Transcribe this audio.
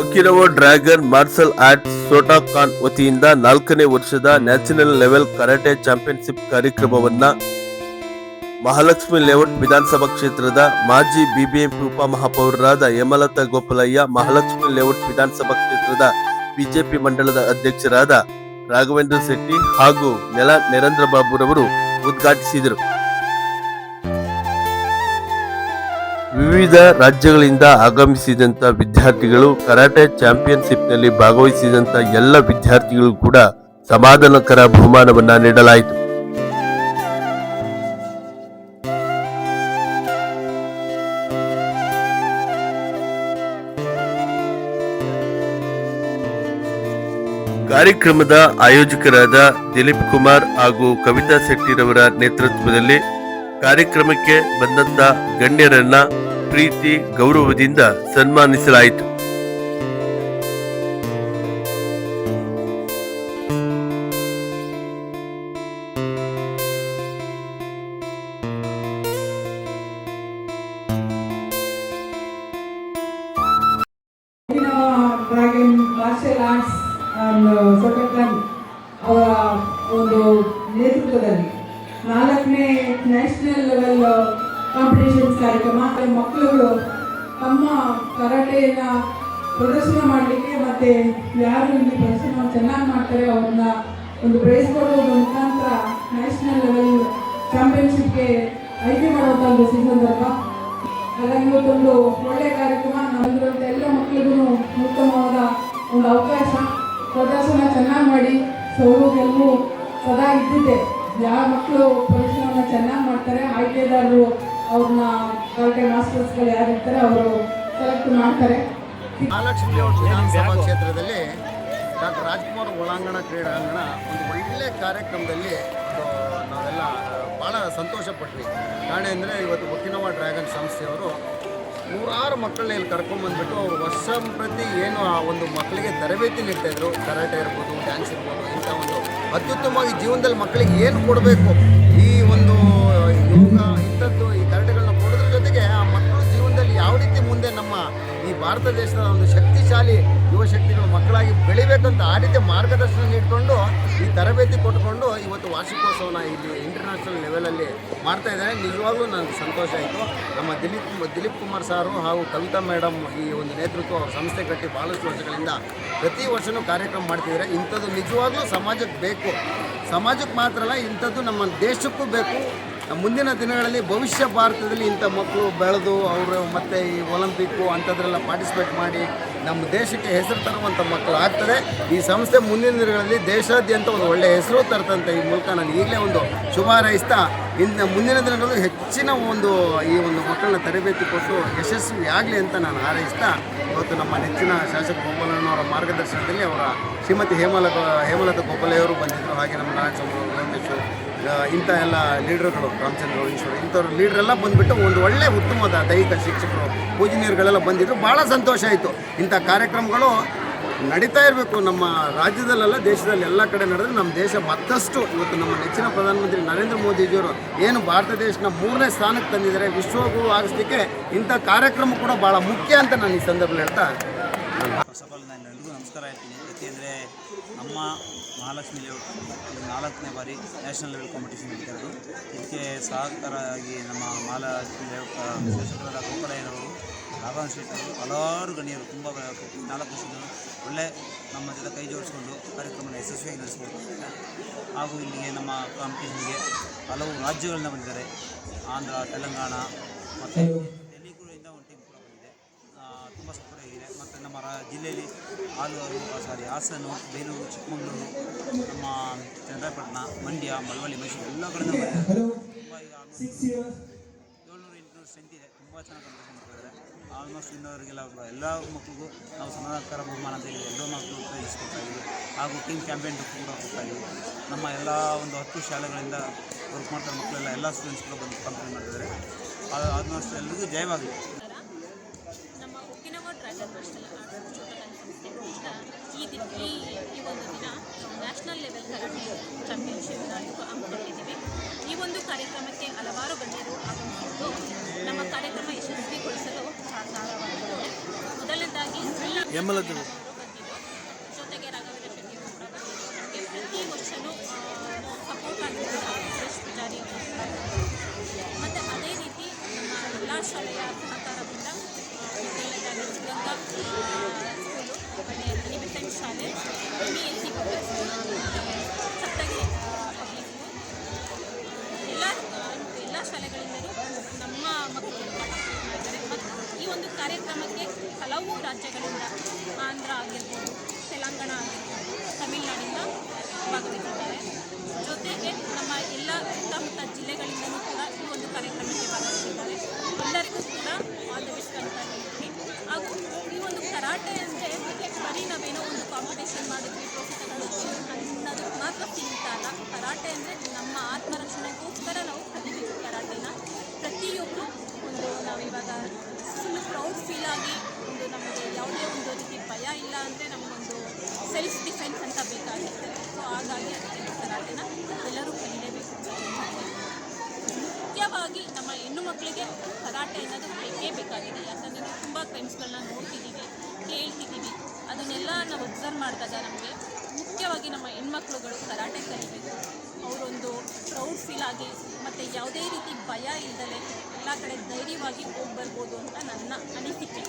Okinawa dragon martial arts Shotokan ವತಿಯಿಂದ ನಾಲ್ಕನೇ ವರ್ಷದ ನ್ಯಾಷನಲ್ ಲೆವೆಲ್ ಕರಾಟೆ ಚಾಂಪಿಯನ್ಶಿಪ್ ಕಾರ್ಯಕ್ರಮವನ್ನ ಮಹಾಲಕ್ಷ್ಮಿ ಲೇಔಟ್ ವಿಧಾನಸಭಾ ಕ್ಷೇತ್ರದ ಮಾಜಿ ಬಿಬಿಎಂಪಿ ಉಪಮಹಾಪೌರರಾದ ಹೇಮಲತಾ ಗೋಪಾಲಯ್ಯ, ಮಹಾಲಕ್ಷ್ಮಿ ಲೇಔಟ್ ವಿಧಾನಸಭಾ ಕ್ಷೇತ್ರದ ಬಿಜೆಪಿ ಮಂಡಲದ ಅಧ್ಯಕ್ಷರಾದ ರಾಘವೇಂದ್ರ ಶೆಟ್ಟಿ ಹಾಗೂ ನೆಲ ನರೇಂದ್ರ ಬಾಬುರವರು ಉದ್ಘಾಟಿಸಿದರು. ವಿವಿಧ ರಾಜ್ಯಗಳಿಂದ ಆಗಮಿಸಿದಂತ ವಿದ್ಯಾರ್ಥಿಗಳು ಕರಾಟೆ ಚಾಂಪಿಯನ್ಶಿಪ್ನಲ್ಲಿ ಭಾಗವಹಿಸಿದಂತ ಎಲ್ಲ ವಿದ್ಯಾರ್ಥಿಗಳು ಕೂಡ ಸಮಾಧಾನಕರ ಬಹುಮಾನವನ್ನ ನೀಡಲಾಯಿತು. ಕಾರ್ಯಕ್ರಮದ ಆಯೋಜಕರಾದ ದಿಲೀಪ್ ಕುಮಾರ್ ಹಾಗೂ ಕವಿತಾ ಶೆಟ್ಟಿರವರ ನೇತೃತ್ವದಲ್ಲಿ ಕಾರ್ಯಕ್ರಮಕ್ಕೆ ಬಂದಂತ ಗಣ್ಯರನ್ನ ಪ್ರೀತಿ ಗೌರವದಿಂದ ಸನ್ಮಾನಿಸಲಾಯಿತು. ಅವರ ಒಂದು ನೇತೃತ್ವದಲ್ಲಿ ನಾಲ್ಕನೇ ನ್ಯಾಷನಲ್ ಲೆವೆಲ್ ಕಾಂಪಿಟೇಷನ್ಸ್ ಕಾರ್ಯಕ್ರಮ. ಮಕ್ಕಳುಗಳು ತಮ್ಮ ಕರಾಟೆಯನ್ನು ಪ್ರದರ್ಶನ ಮಾಡಲಿಕ್ಕೆ ಮತ್ತು ಯಾರು ಇಲ್ಲಿ ಪ್ರದರ್ಶನ ಚೆನ್ನಾಗಿ ಮಾಡ್ತಾರೆ ಅವ್ರನ್ನ ಒಂದು ಪ್ರೈಸ್ ಕೊಡೋದ್ರ ಮುಖಾಂತರ ನ್ಯಾಷನಲ್ ಲೆವೆಲ್ ಚಾಂಪಿಯನ್ಶಿಪ್ಗೆ ಆಯ್ಕೆ ಮಾಡುವಂಥ ಒಂದು ಸಂದರ್ಭ ಹಾಗಾಗಿ ಇವತ್ತೊಂದು ಒಳ್ಳೆಯ ಕಾರ್ಯಕ್ರಮ. ನಮ್ಮಿರುವಂಥ ಎಲ್ಲ ಮಕ್ಕಳಿಗೂ ಉತ್ತಮವಾದ ಒಂದು ಅವಕಾಶ. ಪ್ರದರ್ಶನ ಚೆನ್ನಾಗಿ ಮಾಡಿ ಸೌಲಭ್ಯಗಳು ಸದಾ ಇದ್ದಿದೆ ಯಾವ ಮಕ್ಕಳು ಪ್ರದರ್ಶನವನ್ನು ಚೆನ್ನಾಗಿ ಮಾಡ್ತಾರೆ, ಆಯ್ಕೆದಾರರು ಅವ್ರನ್ನ ಮಾಸ್ಟರ್ಸ್ಗಳು ಯಾರಿರ್ತಾರೆ ಅವರು ಸೆಲೆಕ್ಟ್ ಮಾಡ್ತಾರೆ. ಮಹಾಲಕ್ಷ್ಮಿ ವಿಧಾನಸಭಾ ಕ್ಷೇತ್ರದಲ್ಲಿ ಡಾಕ್ಟರ್ ರಾಜ್ಕುಮಾರ್ ಒಳಾಂಗಣ ಕ್ರೀಡಾಂಗಣ ಒಂದು ಒಳ್ಳೆಯ ಕಾರ್ಯಕ್ರಮದಲ್ಲಿ ನಾವೆಲ್ಲ ಭಾಳ ಸಂತೋಷ ಪಟ್ವಿ ಕಾರಣ ಅಂದರೆ ಇವತ್ತು ಒಕಿನವಾ ಡ್ರ್ಯಾಗನ್ ಸಂಸ್ಥೆಯವರು ನೂರಾರು ಮಕ್ಕಳನ್ನ ಇಲ್ಲಿ ಕರ್ಕೊಂಬಂದ್ಬಿಟ್ಟು ಅವರು ವರ್ಷ ಪ್ರತಿ ಏನು ಆ ಒಂದು ಮಕ್ಕಳಿಗೆ ತರಬೇತಿ ನೀಡ್ತಾಯಿದ್ರು ಕರಾಟೆ ಇರ್ಬೋದು ಡ್ಯಾನ್ಸ್ ಇರ್ಬೋದು, ಇಂಥ ಒಂದು ಅತ್ಯುತ್ತಮವಾಗಿ ಜೀವನದಲ್ಲಿ ಮಕ್ಕಳಿಗೆ ಏನು ಕೊಡಬೇಕು? ಭಾರತ ದೇಶದ ಒಂದು ಶಕ್ತಿಶಾಲಿ ಯುವಶಕ್ತಿಗಳು ಮಕ್ಕಳಾಗಿ ಬೆಳಿಬೇಕಂತ ಆ ರೀತಿ ಮಾರ್ಗದರ್ಶನ ನೀಡಿಕೊಂಡು ಈ ತರಬೇತಿ ಕೊಟ್ಟುಕೊಂಡು ಇವತ್ತು ವಾರ್ಷಿಕೋತ್ಸವನ ಇಲ್ಲಿ ಇಂಟರ್ನ್ಯಾಷನಲ್ ಲೆವೆಲಲ್ಲಿ ಮಾಡ್ತಾ ಇದ್ದಾರೆ. ನಿಜವಾಗ್ಲೂ ನನಗೆ ಸಂತೋಷ ಆಯಿತು. ನಮ್ಮ ದಿಲೀಪ್ ದಿಲೀಪ್ ಕುಮಾರ್ ಸಾರು ಹಾಗೂ ಕವಿತಾ ಮೇಡಮ್ ಈ ಒಂದು ನೇತೃತ್ವ ಸಂಸ್ಥೆ ಕಟ್ಟಿ ಭಾಳಷ್ಟು ವರ್ಷಗಳಿಂದ ಪ್ರತಿ ವರ್ಷವೂ ಕಾರ್ಯಕ್ರಮ ಮಾಡ್ತಿದ್ದಾರೆ. ಇಂಥದ್ದು ನಿಜವಾಗ್ಲೂ ಸಮಾಜಕ್ಕೆ ಬೇಕು. ಸಮಾಜಕ್ಕೆ ಮಾತ್ರ ಅಲ್ಲ, ಇಂಥದ್ದು ನಮ್ಮ ದೇಶಕ್ಕೂ ಬೇಕು. ಮುಂದಿನ ದಿನಗಳಲ್ಲಿ ಭವಿಷ್ಯ ಭಾರತದಲ್ಲಿ ಇಂಥ ಮಕ್ಕಳು ಬೆಳೆದು ಅವರು ಮತ್ತು ಈ ಒಲಿಂಪಿಕ್ಕು ಅಂಥದ್ರೆಲ್ಲ ಪಾರ್ಟಿಸಿಪೇಟ್ ಮಾಡಿ ನಮ್ಮ ದೇಶಕ್ಕೆ ಹೆಸರು ತರುವಂಥ ಮಕ್ಕಳು ಆಗ್ತದೆ. ಈ ಸಂಸ್ಥೆ ಮುಂದಿನ ದಿನಗಳಲ್ಲಿ ದೇಶಾದ್ಯಂತ ಒಂದು ಒಳ್ಳೆಯ ಹೆಸರು ತರ್ತಂತ ಈ ಮೂಲಕ ನಾನು ಈಗಲೇ ಒಂದು ಶುಭ ಹಾರೈಸ್ತಾ ಇನ್ನು ಮುಂದಿನ ದಿನಗಳಲ್ಲಿ ಹೆಚ್ಚಿನ ಒಂದು ಈ ಒಂದು ಮಕ್ಕಳನ್ನ ತರಬೇತಿ ಕೊಟ್ಟು ಯಶಸ್ವಿ ಆಗಲಿ ಅಂತ ನಾನು ಹಾರೈಸ್ತಾ, ಇವತ್ತು ನಮ್ಮ ನೆಚ್ಚಿನ ಶಾಸಕ ಗೋಪಾಲಣ್ಣವರ ಮಾರ್ಗದರ್ಶನದಲ್ಲಿ ಅವರ ಶ್ರೀಮತಿ ಹೇಮಲತ, ಹೇಮಲತಾ ಗೋಪಾಲಯ್ಯವರು ಬಂದಿದ್ದರು ಹಾಗೆ ನಮ್ಮ ನಾರಾಯಣ ಸ್ವಾಮಿ ಇಂಥ ಎಲ್ಲ ಲೀಡರ್ಗಳು ರಾಮಚಂದ್ರ ಈಶ್ವರ್ ಇಂಥವ್ರ ಲೀಡ್ರೆಲ್ಲ ಬಂದುಬಿಟ್ಟು ಒಂದು ಒಳ್ಳೆ ಉತ್ತಮವಾದ ದೈಹಿಕ ಶಿಕ್ಷಕರು ಪೂಜನೀಯರುಗಳೆಲ್ಲ ಬಂದಿದ್ದರು ಭಾಳ ಸಂತೋಷ ಆಯಿತು. ಇಂಥ ಕಾರ್ಯಕ್ರಮಗಳು ನಡೀತಾ ಇರಬೇಕು. ನಮ್ಮ ರಾಜ್ಯದಲ್ಲೆಲ್ಲ, ದೇಶದಲ್ಲಿ ಎಲ್ಲ ಕಡೆ ನಡೆದ್ರೆ ನಮ್ಮ ದೇಶ ಮತ್ತಷ್ಟು ಇವತ್ತು ನಮ್ಮ ನೆಚ್ಚಿನ ಪ್ರಧಾನಮಂತ್ರಿ ನರೇಂದ್ರ ಮೋದಿಜಿಯವರು ಏನು ಭಾರತ ದೇಶನ ಮೂರನೇ ಸ್ಥಾನಕ್ಕೆ ತಂದಿದ್ದಾರೆ ವಿಶ್ವಗುರು ಆಗಿಸ್ಲಿಕ್ಕೆ ಇಂಥ ಕಾರ್ಯಕ್ರಮ ಕೂಡ ಭಾಳ ಮುಖ್ಯ ಅಂತ ನಾನು ಈ ಸಂದರ್ಭದಲ್ಲಿ ಹೇಳ್ತಾ ಫಸ್ಟ್ ಆಫ್ ಆಲ್ ನಾನು ಎಲ್ರಿಗೂ ನಮಸ್ಕಾರ ಹೇಳ್ತೀನಿ. ಯಾಕೆಂದರೆ ನಮ್ಮ ಮಹಾಲಕ್ಷ್ಮಿ ಲೇಔಟ್ ನಾಲ್ಕನೇ ಬಾರಿ ನ್ಯಾಷನಲ್ ಲೆವೆಲ್ ಕಾಂಪಿಟೇಷನ್ ನಡೀತಿರೋದು ಇದಕ್ಕೆ ಸಹಕಾರವಾಗಿ ನಮ್ಮ ಮಹಾಲಕ್ಷ್ಮಿ ಲೇಔಟ್ ಶಾಸಕರಾದ ಗೋಪಾಲಯ್ಯನವರು ರಾಘವನ್ ಹಲವಾರು ಗಣ್ಯರು ತುಂಬ ನಾಲ್ಕು ವರ್ಷದ ಒಳ್ಳೆ ನಮ್ಮ ಜೊತೆ ಕೈ ಜೋಡಿಸ್ಕೊಂಡು ಕಾರ್ಯಕ್ರಮನ ಯಶಸ್ವಿಯಾಗಿ ನಡೆಸ್ಕೊಡ್ತಾರೆ ಹಾಗೂ ಇಲ್ಲಿಗೆ ನಮ್ಮ ಕಾಂಪಿಟೇಷನ್ಗೆ ಹಲವು ರಾಜ್ಯಗಳಿಂದ ಬಂದಿದ್ದಾರೆ. ಆಂಧ್ರ, ತೆಲಂಗಾಣ ಮತ್ತು ಡೆಲ್ಲಿ ಕೂಡ ಇಂದ ಒಂದು ಟೀಮ್ ಕೂಡ ಬಂದಿದೆ ತುಂಬ ಸಪೋರ್ಟ್ ಆಗಿದೆ ಮತ್ತು ನಮ್ಮ ರಾ ಜಿಲ್ಲೆಯಲ್ಲಿ ಆಲೂರು ಸಾರಿ ಹಾಸನ ಬೇಲೂರು ಚಿಕ್ಕಮಗಳೂರು ನಮ್ಮ ಚಂದ್ರಪಟ್ಟಣ ಮಂಡ್ಯ ಮಳವಳ್ಳಿ ಮೈಸೂರು ಎಲ್ಲ ಕಡೆಯಿಂದ ಬಂದಿದ್ದಾರೆ ತುಂಬ ಈಗ ಆಲ್ಮೋಸ್ಟ್ ಏಳ್ನೂರು ಎಂಟುನೂರು ಸ್ಟ್ರೆಂತ್ ಇದೆ. ತುಂಬ ಚೆನ್ನಾಗಿ ಕಾಂಪಿಟೇಷನ್ ಮಾಡ್ತಿದ್ದಾರೆ ಆಲ್ಮೋಸ್ಟ್ ಇನ್ನೋರಿಗೆಲ್ಲ ಎಲ್ಲ ಮಕ್ಕಳಿಗೂ ನಾವು ಸಮಾಧಾನಕರ ಬಹುಮಾನ ಅಂತ ಹೇಳಿ ಎಲ್ಲೋ ಮಕ್ಕಳು ಪ್ರಯೋಜಿಸ್ಕೊಡ್ತಾ ಇದ್ದೀವಿ. ಹಾಗೂ ಟೀಮ್ ಕ್ಯಾಂಪೇನ್ ಕೂಡ ಕೊಡ್ತಾ ಇದ್ದೀವಿ. ನಮ್ಮ ಎಲ್ಲ ಒಂದು ಹತ್ತು ಶಾಲೆಗಳಿಂದ ವರ್ಕ್ ಮಾಡ್ತಾರೆ ಮಕ್ಕಳೆಲ್ಲ ಎಲ್ಲ ಸ್ಟೂಡೆಂಟ್ಸ್ ಕೂಡ ಬಂದು ಕಂಪ್ಲೇಂಟ್ ಮಾಡಿದ್ದಾರೆ. ಆಲ್ಮೋಸ್ಟ್ ಎಲ್ಲರಿಗೂ ಜಯವಾಗಲಿ ನಮ್ಮ Okinawa dragon martial arts Shotokan ಸಂಸ್ಥೆ ವತಿಯಿಂದ ಈ ಈ ಒಂದು ದಿನ ನ್ಯಾಷನಲ್ ಲೆವೆಲ್ ಕರಾಟೆ ಚಾಂಪಿಯನ್ಶಿಪ್ ನಾವು ಹಮ್ಮಿಕೊಂಡಿದ್ದೀವಿ. ಈ ಒಂದು ಕಾರ್ಯಕ್ರಮಕ್ಕೆ ಹಲವಾರು ಗಣ್ಯರು ಆಗಮಿಸಿದ್ದು ನಮ್ಮ ಕಾರ್ಯಕ್ರಮ ಯಶಸ್ವಿಗೊಳಿಸಲು ಸಹಕಾರವಾಗಿದ್ದಾರೆ ಮೊದಲನೇದಾಗಿ ಎಲ್ಲ ಹೇಮಲತಾ ಅವರು ಬಂದಿದ್ದು ಜೊತೆಗೆ ರಾಘವೇಂದ್ರ ಶೆಟ್ಟಿ ಅವರು ಕೂಡ ಬಂದಿದ್ದು ನಮಗೆ ಪ್ರತಿ ವರ್ಷವೂ ಸಪೋರ್ಟ್ ಆಗಿದ್ದಾರೆ ಸುರೇಶ್ ಪೂಜಾರಿ ಅವರು ಕೂಡ ಬಂದಿದ್ರು. ಮತ್ತು ಅದೇ ರೀತಿ ನಮ್ಮ ಎಲ್ಲ ಶಾಲೆಯ ಸಹಕಾರದಿಂದ ಮೊದಲನೇದಾಗಿ ಸಿದ್ಧಗಂಗಾ ಸ್ಕೂಲು ಮತ್ತು ಅನಿಬಿಸೆಂಟ್ ಶಾಲೆ M E S C public school ಮತ್ತು ಸಪ್ತಗಿರಿ ಪಬ್ಲಿಕ್ ಸ್ಕೂಲ್ ಎಲ್ಲ ಎಲ್ಲ ಶಾಲೆಗಳಿಂದಲೂ ನಮ್ಮ ಮಕ್ಕಳು ಪಾರ್ಟಿಸಿಪೇಟ್ ಮಾಡಿದ್ದಾರೆ ಮತ್ತು ಈ ಒಂದು ಕಾರ್ಯಕ್ರಮಕ್ಕೆ ಹಲವು ರಾಜ್ಯಗಳಿಂದ ಆಂಧ್ರ ಆಗಿರ್ಬೋದು, ತೆಲಂಗಾಣ ಆಗಿರ್ಬೋದು, ತಮಿಳುನಾಡಿಂದ ಭಾಗವಹಿಸಿದ್ದಾರೆ. ಜೊತೆಗೆ ನಮ್ಮ ಎಲ್ಲ ಸುತ್ತಮುತ್ತ ಜಿಲ್ಲೆಗಳಿಂದಲೂ ಕೂಡ ಈ ಒಂದು ಕಾರ್ಯಕ್ರಮಕ್ಕೆ ಭಾಗವಹಿಸಿದ್ದಾರೆ ಎಲ್ಲರಿಗೂ ಕೂಡ ಆಲ್ ದ ಬೆಸ್ಟ್ ಅಂತ ಹೇಳ್ತೀನಿ ಹಾಗೂ ಈ ಒಂದು ಕರಾಟೆ ಅಂದರೆ ಬರೀ ನಾವೇನೋ ಒಂದು ಕಾಂಪಿಟೇಷನ್ ಮಾಡಿದ್ವಿ ಟ್ರೋಫಿ ತಗೊಂಡಿದ್ವಿ ಅನ್ನೋದು ಮಾತ್ರ ಸೀಮಿತ ಅಲ್ಲ ಕರಾಟೆ ಅಂದರೆ ನಮ್ಮ ಆತ್ಮರಕ್ಷಣೆಗೋಸ್ಕರ ನಾವು ಕಲಿಬೇಕು ಕರಾಟೆನ ಪ್ರತಿಯೊಬ್ಬರು ಒಂದು ನಾವಿವಾಗ ಫುಲ್ ಪ್ರೌಡ್ ಫೀಲ್ ಆಗಿ ಒಂದು ನಮಗೆ ಯಾವುದೇ ಒಂದು ರೀತಿ ಭಯ ಇಲ್ಲ ಅಂದರೆ ನಮಗೊಂದು ಸೆಲ್ಫ್ ಡಿಫೆನ್ಸ್ ಅಂತ ಬೇಕಾಗುತ್ತೆ ಸೊ ಹಾಗಾಗಿ ಕರಾಟೆನ ಎಲ್ಲರೂ ಹೇಳ್ತೀನಿ. ಮುಖ್ಯವಾಗಿ ನಮ್ಮ ಹೆಣ್ಣು ಮಕ್ಕಳಿಗೆ ಕರಾಟೆ ಅನ್ನೋದು ಬೇಕೇ ಬೇಕಾಗಿದೆ, ಯಾಕಂದರೆ ತುಂಬ ಕ್ರೈಮ್ಸ್ಗಳನ್ನ ನೋಡ್ತಿದ್ದೀವಿ, ಕೇಳ್ತಿದ್ದೀವಿ. ಅದನ್ನೆಲ್ಲ ನಾವು ಒಬ್ಸರ್ವ್ ಮಾಡಿದಾಗ ನಮಗೆ ಮುಖ್ಯವಾಗಿ ನಮ್ಮ ಹೆಣ್ಮಕ್ಳುಗಳು ಕರಾಟೆ ಕಲಿಬೇಕು. ಅವರೊಂದು ಪ್ರೌಡ್ ಫೀಲ್ ಆಗಿ, ಮತ್ತು ಯಾವುದೇ ರೀತಿ ಭಯ ಇಲ್ಲದಲೆ ಎಲ್ಲ ಕಡೆ ಧೈರ್ಯವಾಗಿ ಹೋಗಿ ಬರ್ಬೋದು ಅಂತ ನನ್ನ ಅನಿಸಿಕೆ.